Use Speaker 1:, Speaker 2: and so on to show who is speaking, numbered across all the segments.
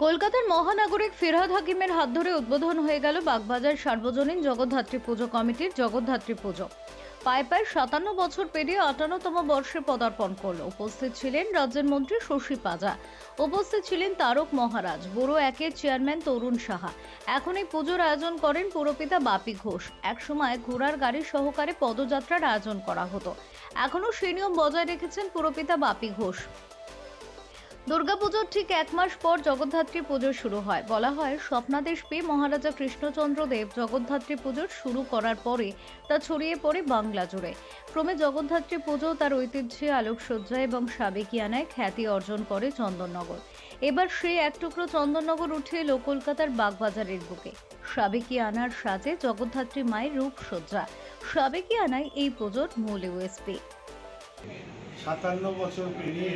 Speaker 1: কলকাতার মহানাগরিক ফিরহাদ হাকিমের হাত ধরে উদ্বোধন হয়ে গেল বাগবাজার সার্বজনীন জগদ্ধাত্রী পুজো কমিটির জগদ্ধাত্রী পুজো। পায়ে পায়ে সাতান্ন বছর পেরিয়ে আটান্নতম বর্ষে পদার্পণ করল। উপস্থিত ছিলেন রাজ্যের মন্ত্রী শশী পাজা। উপস্থিত ছিলেন তারক মহারাজ, বুড়ো একের চেয়ারম্যান তরুণ সাহা। এখন এই পুজোর আয়োজন করেন পুরপিতা বাপি ঘোষ। একসময় ঘোড়ার গাড়ি সহকারে পদযাত্রার আয়োজন করা হতো। এখনও সেই নিয়ম বজায় রেখেছেন পুরপিতা বাপি ঘোষ। দুর্গাপুজোর ঠিক এক মাস পর জগদ্ধাত্রী পুজো শুরু হয়। বলা হয়, স্বপ্নাদেশ পেয়ে মহারাজা কৃষ্ণচন্দ্র দেব জগদ্ধাত্রী পুজো শুরু করার পরে তা ছড়িয়ে পড়ে বাংলা জুড়ে। ক্রমে জগদ্ধাত্রী পুজো তার ঐতিহ্যে আলোকসজ্জা এবং সাবেকিয়ানায় খ্যাতি অর্জন করে চন্দননগর। এবার সেই এক টুকরো চন্দননগর উঠে এলো কলকাতার বাগবাজারের বুকে। সাবেকিয়ানার সাজে জগদ্ধাত্রী মায়ের রূপসজ্জা। সাবেকিয়ানায় এই পুজোর মূল ইউএসপি।
Speaker 2: সাতান্ন বছর পেরিয়ে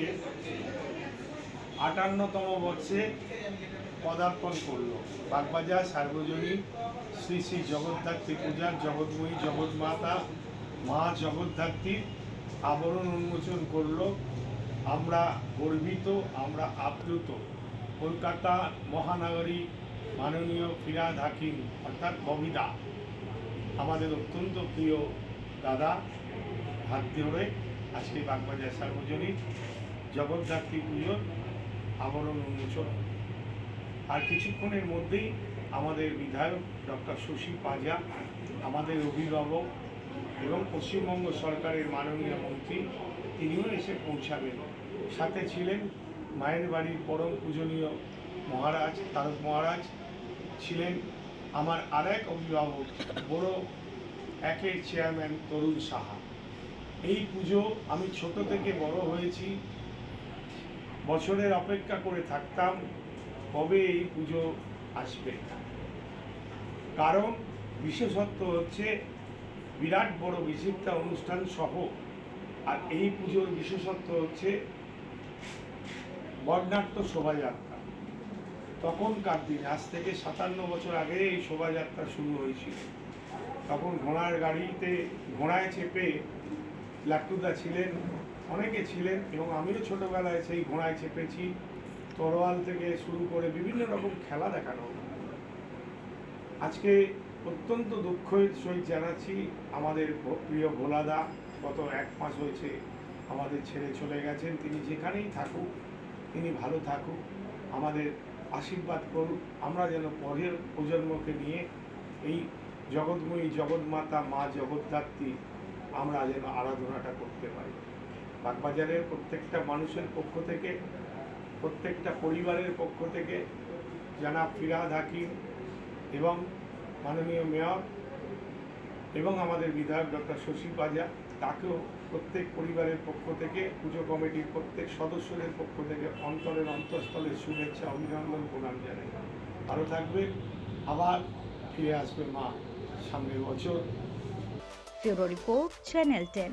Speaker 2: আটান্নতম বর্ষে পদার্পণ করল। বাগবাজার, সার্বজনীন, শ্রী শ্রী জগদ্ধাত্রী পূজার, জগৎময়ী, জগৎমাতা, মা জগদ্ধাত্রীর আবরণ উন্মোচন করল। আমরা গর্বিত, আমরা আপ্লুত। কলকাতা মহানগরী মাননীয় ফিরাদ হাকিম, অর্থাৎ ববিদা আমাদের অত্যন্ত প্রিয় দাদা হাত ধরে আজকে বাগবাজার সার্বজনীন জগদ্ধাত্রী পুজোর আবরণ উন্মোচন। আর কিছুক্ষণের মধ্যেই আমাদের বিধায়ক ডক্টর শশী পাজা, আমাদের অভিভাবক এবং পশ্চিমবঙ্গ সরকারের মাননীয় মন্ত্রী, তিনিও এসে পৌঁছাবেন। সাথে ছিলেন মায়ের বাড়ির পরম পূজনীয় মহারাজ, তারক মহারাজ ছিলেন আমার আরেক অভিভাবক, বড় একের চেয়ারম্যান তরুণ সাহা। এই পুজো আমি ছোট থেকে বড় হয়েছি বছরের অপেক্ষা করে থাকতাম, কবে এই পুজো আসবে? কারণ বিশেষত্ব হচ্ছে, বিরাট বড় বিচিত্রা অনুষ্ঠান সহ, আর এই পুজোর বিশেষত্ব হচ্ছে বর্ণাঢ্য শোভাযাত্রা। তখনকার দিন, আজ থেকে সাতান্ন বছর আগে এই শোভাযাত্রা শুরু হয়েছিল। তখন ঘোড়ার গাড়িতে ঘোড়ায় চেপে লাট্টুদা ছিলেন অনেকে ছিলেন এবং আমিও ছোটোবেলায় সেই ঘোড়ায় চেপেছি, তরোয়াল থেকে শুরু করে বিভিন্ন রকম খেলা দেখানো। আজকে অত্যন্ত দুঃখের সহিত জানাচ্ছি আমাদের প্রিয় ভোলাদা, গত এক মাস হয়েছে আমাদের ছেড়ে চলে গেছেন, তিনি যেখানেই থাকুক, তিনি ভালো থাকুক, আমাদের আশীর্বাদ করুক, আমরা যেন পরের প্রজন্মকে নিয়ে এই জগৎময়ী জগৎমাতা মা জগদ্ধাত্রী, আমরা যেন আরাধনাটা করতে পারি। বাগবাজারের প্রত্যেকটা মানুষের পক্ষ থেকে, প্রত্যেকটা পরিবারের পক্ষ থেকে জানা ফিরাদ হাকিম এবং মাননীয় মেয়র এবং আমাদের বিধায়ক ডক্টর শশী পাজা, তাকেও প্রত্যেক পরিবারের পক্ষ থেকে, পুজো কমিটির প্রত্যেক সদস্যদের পক্ষ থেকে অন্তরের অন্তঃস্থলের শুভেচ্ছা, অভিনন্দন, প্রণাম জানাই। ভালো থাকবে, আবার ফিরে আসবে মা সামনের বছর।
Speaker 1: Report channel ten.